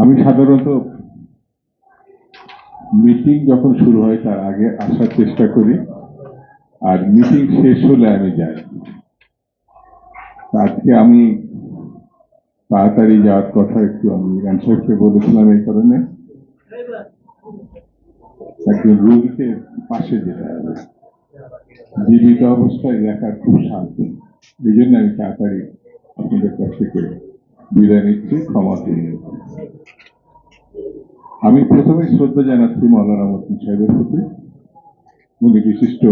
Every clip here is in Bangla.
আমি সাধারণত মিটিং যখন শুরু হয়, তার আগে আসার চেষ্টা করি। আর মিটিং শেষ হলে আমি যাই। আজকে আমি তাড়াতাড়ি যাওয়ার কথা একটু আমি সাহেবকে বলেছিলাম এই কারণে। একজন রোগীকে পাশে যেতে হবে। জীবিত অবস্থায় দেখার খুব শান্তি। এই জন্য আমি তাড়াতাড়ি আপনাদের কাছ থেকে বিদায় নিচ্ছি, ক্ষমা নিচ্ছি। আমি প্রথমে শ্রদ্ধা জানাচ্ছি মৌলানা মতিন সাহেবের প্রতি, উনি বিশিষ্ট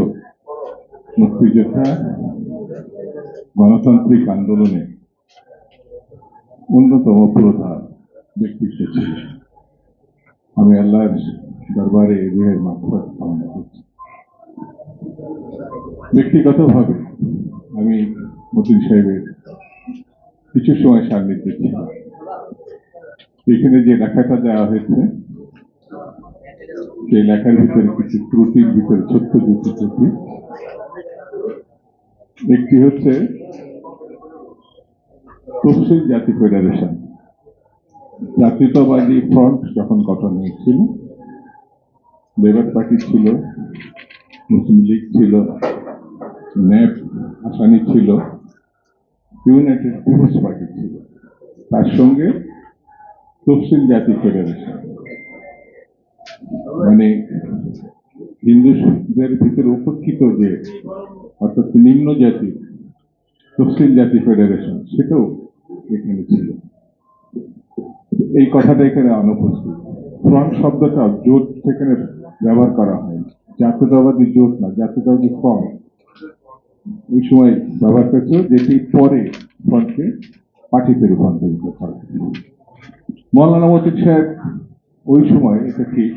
মুক্তিযোদ্ধা, গণতান্ত্রিক আন্দোলনে অন্যতম প্রধান ব্যক্তিত্ব ছিলেন। আমি আল্লাহর দরবারে এদের মাত্রা কামনা করছি। ব্যক্তিগতভাবে আমি মতিন সাহেবের কিছু সময় সান্নিধ্যে ছিলাম। এখানে যে লেখাটা দেওয়া হয়েছে, সেই লেখার ভিতরে কিছু ত্রুটির ভিতরে, ছোট্ট দুটি ত্রুটি। একটি হচ্ছে তফসিল জাতি ফেডারেশন। জাতীয়তাবাদী ফ্রন্ট যখন গঠন হয়েছিল, লেবার পার্টি ছিল, মুসলিম লীগ ছিল, ন্যাপ আসানি ছিল, ইউনাইটেড পিপলস পার্টি ছিল। তার সঙ্গে তফসিল জাতি ফেডারেশন মানে হিন্দুদের ভিতরে উপেক্ষিত যে, অর্থাৎ নিম্ন জাতি, তফসিল জাতি ফেডারেশন, সেটাও এখানে ছিল। এই কথাটা এখানে অনুপস্থিত। ফ্রন্ট শব্দটা জোট সেখানে ব্যবহার করা হয়। জাতীয়তাবাদী জোট না, জাতীয়তাবাদী ফ্রন্ট। ওই সময় ব্যবহার করেছিল, যেটি পরে ফ্রন্টকে পার্টিতে রূপান্তরিত করা। মৌলানা মতিক সাহেব ওই সময় এটা ঠিক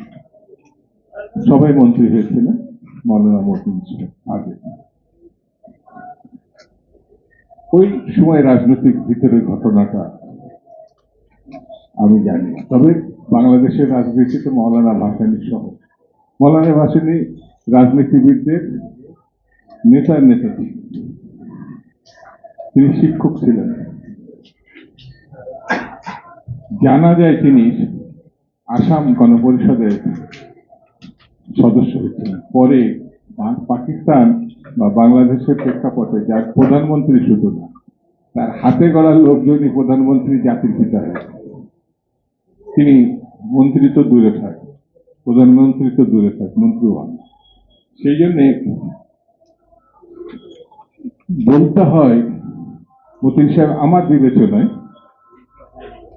সবাই মন্ত্রী হয়েছিলেন মৌলানা মতিন সাহেব আগে। ওই সময় রাজনৈতিক ভিতরের ঘটনাটা আমি জানি তবে বাংলাদেশের রাজনীতিতে মৌলানা ভাসানী সহ। মৌলানা ভাসানী রাজনীতিবিদদের নেতার নেতা। তিনি শিক্ষক ছিলেন। জানা যায় তিনি আসাম গণপরিষদের সদস্য হয়েছিলেন পরে পাকিস্তান বা বাংলাদেশের প্রেক্ষাপটে যার প্রধানমন্ত্রী শুধু না তার হাতে গড়ার লোকজনই প্রধানমন্ত্রী জাতির পিতা তিনি মন্ত্রী তো দূরে থাক, প্রধানমন্ত্রী তো দূরে থাক মন্ত্রী হন। সেই জন্যে বলতে হয়, মতিন সাহেব, আমার বিবেচনায়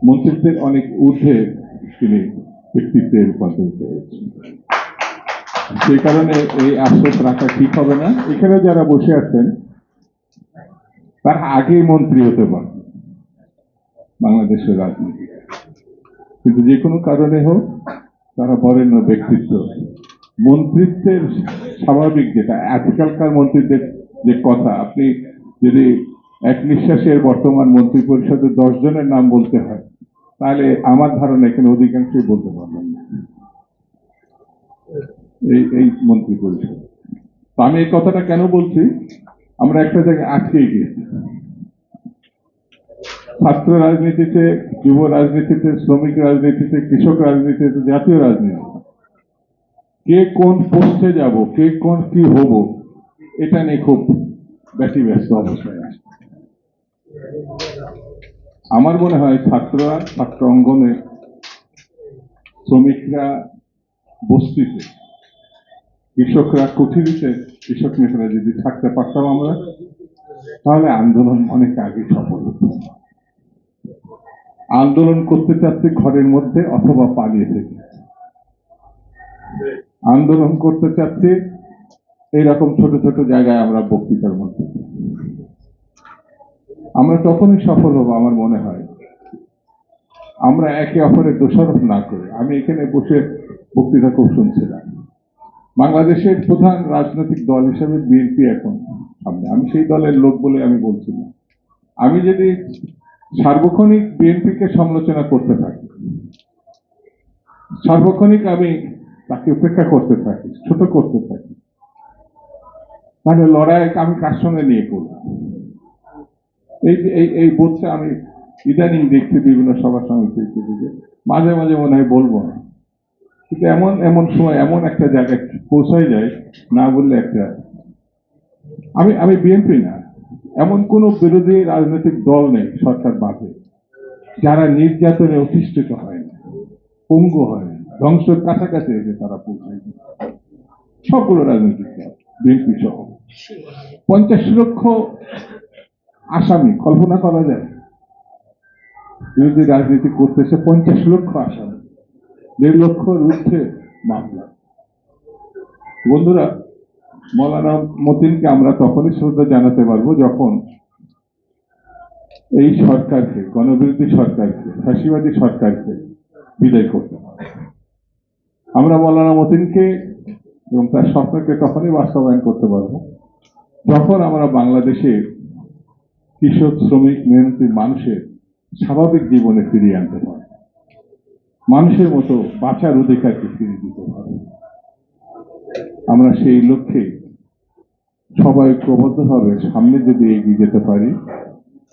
মন্ত্রিত্বের অনেক ঊর্ধ্বে তিনি ব্যক্তিত্বে রূপান্তরিত হয়েছেন। সেই কারণে এই আশ্বাস রাখা ঠিক হবে না। এখানে যারা বসে আছেন, তারা আগে মন্ত্রী হতে পারে বাংলাদেশের রাজনীতি। কিন্তু যে কোনো কারণে হোক, তারা বরেণ্য ব্যক্তিত্ব। মন্ত্রিত্বের স্বাভাবিক যেটা, আজকালকার মন্ত্রীদের যে কথা, আপনি যদি এক নিঃশ্বাসের বর্তমান মন্ত্রী পরিষদের দশ জনের নাম বলতে হয় তাহলে আমার ধারণা এখানে অধিকাংশই বলতে পারবেন না। এই এই মন্ত্রী পরিষদ। তো আমি এই কথাটা কেন বলছি? আমরা একটা জায়গায় আটকে গিয়েছি। ছাত্র রাজনীতিতে, যুব রাজনীতিতে, শ্রমিক রাজনীতিতে, কৃষক রাজনীতিতে, জাতীয় রাজনীতি কে কোন পোস্টে যাব, কে কোন কি হব, এটা নিয়ে খুব বেশি ব্যস্ত অবস্থায় আছে। আমার মনে হয় ছাত্ররা, ছাত্র অঙ্গনে শ্রমিকরা বস্তিতে। কৃষকরা কুঠিরিতে, কৃষক নেতারা যদি থাকতে পারতাম আমরা, তাহলে আন্দোলন অনেক আগে সফল হতো। আন্দোলন করতে চাচ্ছি ঘরের মধ্যে অথবা পালিয়ে থেকে। আন্দোলন করতে চাচ্ছি এইরকম ছোট ছোট জায়গায় আমরা বক্তৃতার মধ্যে। আমরা তখনই সফল হব, আমার মনে হয়। আমরা একে অপরের দোষারোপ না করে। আমি এখানে বসে বক্তৃতা খুব শুনছিলাম। বাংলাদেশের প্রধান রাজনৈতিক দল হিসেবে বিএনপি এখন সামনে। আমি সেই দলের লোক বলে আমি বলছি না আমি যদি সার্বক্ষণিক বিএনপিকে সমালোচনা করতে থাকি, সার্বক্ষণিক আমি তাকে উপেক্ষা করতে থাকি, ছোট করতে থাকি, তাহলে লড়াই আমি কার সঙ্গে নিয়ে করব? এই এই এই বোধটা আমি ইদানিং দেখছি বিভিন্ন সভা সমিতি থেকে মাঝে মাঝে মনে হয় বলব না। কিন্তু এমন এমন সময়, এমন একটা জায়গায় পৌঁছায় যায়, না বললে একটা আমি আমি বিএনপি না। এমন কোন বিরোধী রাজনৈতিক দল নেই সরকার বাদে যারা নির্যাতনে অধিষ্ঠিত হয় না, পঙ্গু হয় না, ধ্বংসের কাছাকাছি এসে তারা পৌঁছায় সবগুলো রাজনৈতিক দল, বিএনপি সহ। পঞ্চাশ লক্ষ আসামি, কল্পনা করা যায়। বিরোধী রাজনীতি করতেছে পঞ্চাশ লক্ষ আসামি, দেড় লক্ষর ঊর্ধ্বে মামলা। বন্ধুরা, মৌলানা মতিনকে আমরা তখনই শ্রদ্ধা জানাতে পারব যখন এই সরকারকে, গণবিরোধী সরকারকে ফাঁসিবাদী সরকারকে বিদায় করতে হবে। আমরা মৌলানা মতিনকে এবং তার স্বপ্নকে তখনই বাস্তবায়ন করতে পারব যখন আমরা বাংলাদেশে কৃষক, শ্রমিক, মেহনতি মানুষের স্বাভাবিক জীবনে ফিরিয়ে আনতে পারে। মানুষের মতো বাঁচার অধিকারকে ফিরিয়ে দিতে পারে? আমরা সেই লক্ষ্যে সবাই ঐক্যবদ্ধভাবে সামনে যদি এগিয়ে যেতে পারি,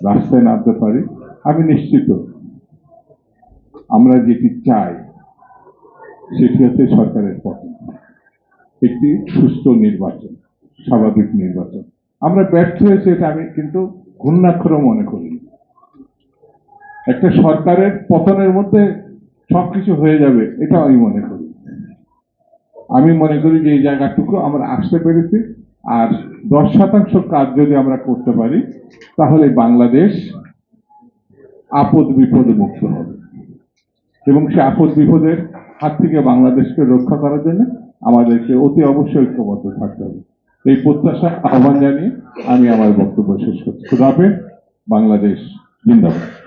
রাস্তায় নামতে পারি, আমি নিশ্চিত আমরা যেটি চাই, সেটি হচ্ছে সরকারের পতন একটি সুস্থ নির্বাচন, স্বাভাবিক নির্বাচন। আমরা ব্যর্থ হয়েছে এটা আমি কিন্তু ঘূর্ণাক্ষরও মনে করি। একটা সরকারের পতনের মধ্যে সবকিছু হয়ে যাবে, এটা আমি মনে করি। আমি মনে করি যে এই জায়গাটুকু আমরা আসতে পেরেছি, আর দশ শতাংশ কাজ যদি আমরা করতে পারি, তাহলে বাংলাদেশ আপদ বিপদে মুক্ত হবে। এবং সে আপদ বিপদের হাত থেকে বাংলাদেশকে রক্ষা করার জন্য আমাদেরকে অতি অবশ্যই ঐক্যবদ্ধ থাকতে হবে। এই প্রত্যাশা আহ্বান জানিয়ে আমি আমার বক্তব্য শেষ করছি। খুদাফেজ বাংলাদেশ জিন্দাবাদ।